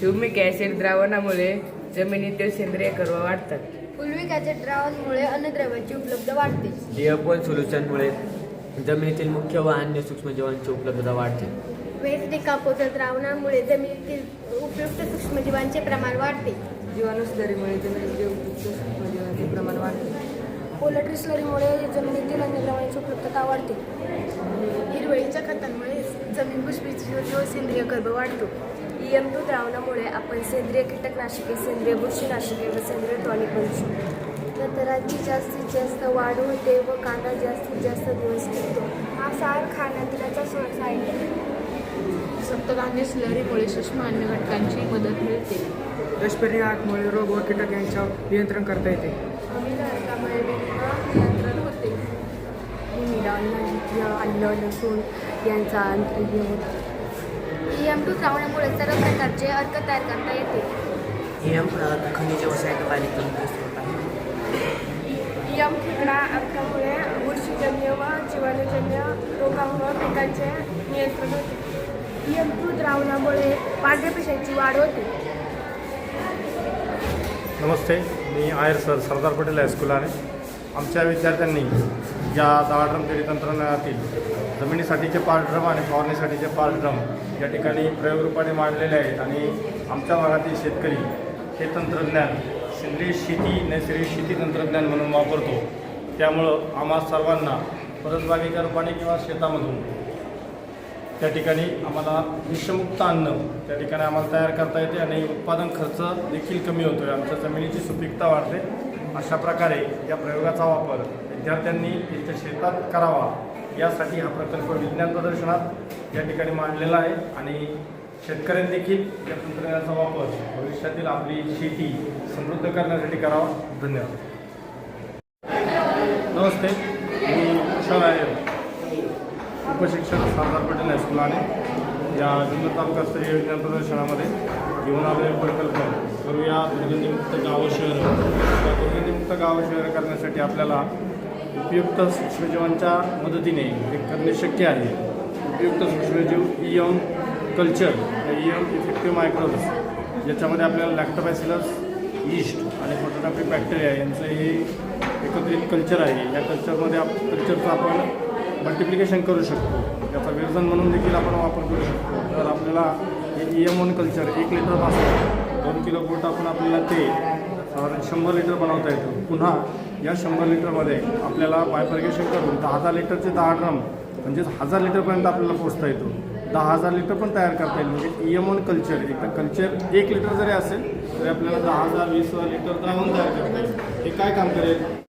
Humic acid द्रावणामुळे जमिनीतील सेंद्रिय curve वाढतात. फुलविक ॲसिड द्रावणामुळे अन्नद्रव्याची उपलब्ध वाढते. डिअपोल सोल्युशनमुळे जमिनीतील मुख्य व अन्य सूक्ष्मजीवांची उपलब्धता वाढते. वेस्ट डिकापोजर द्रावणामुळे जमिनीतील उपयुक्त सूक्ष्मजीवांचे प्रमाण वाढते. जीवाणुस्लरीमुळे जमिनीतील उपयुक्त सूक्ष्मजीवांचे प्रमाण वाढते. पोल्ट्री स्लरीमुळे जमिनीतील अन्नद्रव्यांची उपलब्धता वाढते. हिरवळीच्या खतांमुळे जमीन व सेंद्रिय कर्ब वाढतो एम टू द्रावणामुळे आपण सेंद्रिय कीटकनाशके सेंद्रिय बुरशीनाशके व सेंद्रिय टॉनिक बनवू शकतो. नंतराची जास्तीत जास्त वाढ होते व कांदा जास्तीत जास्त दिवस टिकतो. हा सार खाण्याचा सोर्स आहे. सप्तधान्य स्लरीमुळे सूक्ष्म अन्न घटकांची मदत मिळते. रसपेरी आर्टमुळे रोग व कीटक यांच्यावर नियंत्रण करता येते. नियंत्रण होते. अन्न लसूण यांचा हे होतं. एम टू द्रावणामुळे सर्व प्रकारचे अर्क तयार करता येते. एम खनिज व सायटोकालिक तंत्र स्रोत आहे यम ठिकणा अर्कामुळे बुरशीजन्य व जीवाणूजन्य रोगांवर पिकांचे नियंत्रण होते. एम टू द्रावणामुळे पांढऱ्या वाढ होते. नमस्ते मी Iyer sir Sardar Patel high school आहे. आमच्या विद्यार्थ्यांनी ज्या दहा ड्रम तंत्रज्ञानातील जमिनीसाठीचे पाच ड्रम आणि फवारणीसाठीचे पाच ड्रम या ठिकाणी प्रयोगरूपाने मांडलेले आहेत. आणि आमच्या भागातील शेतकरी हे तंत्रज्ञान सेंद्रिय शेती नैसर्गिक शेती तंत्रज्ञान म्हणून वापरतो. त्यामुळं आम्हा सर्वांना परसबागेच्या रूपाने किंवा शेतामधून त्या ठिकाणी आम्हाला विषमुक्त अन्न त्या ठिकाणी आम्हाला तयार करता येते आणि उत्पादन खर्च देखील कमी होतो आहे आमच्या जमिनीची सुपीकता वाढते. अशा प्रकारे या प्रयोगाचा वापर विद्यार्थ्यांनी त्यांच्या शेतात करावा यासाठी हा प्रकल्प विज्ञान प्रदर्शनात या ठिकाणी मांडलेला आहे. आणि शेतकऱ्यांनी देखील या तंत्रज्ञानाचा वापर भविष्यातील आपली शेती समृद्ध करण्यासाठी करावा. धन्यवाद. नमस्ते. मी कुशल आहे. उपशिक्षक सरदार पटेल हायस्कूल या जिल्हा तालुकास्तरीय विज्ञान प्रदर्शनामध्ये घेऊन आलेले प्रकल्प करूया. दुर्गंधीमुक्त गावं शहर गाव शहर करण्यासाठी आपल्याला उपयुक्त सूक्ष्मजीवांच्या मदतीने हे करणे शक्य आहे. उपयुक्त सूक्ष्मजीव EM culture EM effective microbes याच्यामध्ये आपल्याला लॅक्टोबॅसिलस ईस्ट आणि फोटोग्राफी बॅक्टेरिया यांचं हे एकत्रित कल्चर आहे. या कल्चरमध्ये आप कल्चरचं आपण मल्टिप्लिकेशन करू शकतो. त्याचा विरजन म्हणून देखील आपण वापर करू शकतो. तर आपल्याला हे ई एम वन कल्चर एक लिटरपासून दोन किलो गोट आपण आपल्याला ते साधारण शंभर लिटर बनवता येतं. पुन्हा या शंभर लिटरमध्ये आपल्याला बायफर्गेशन करून दहा हजार लिटरचे दहा ड्रम म्हणजेच हजार लिटरपर्यंत आपल्याला पोचता येतो. दहा हजार लिटर पण तयार करता येईल. म्हणजे ई एम ऑन कल्चर एकदा कल्चर एक लिटर जरी असेल तरी आपल्याला दहा हजार वीस हजार लिटर द्रावण तयार करता येईल. हे काय काम करेल?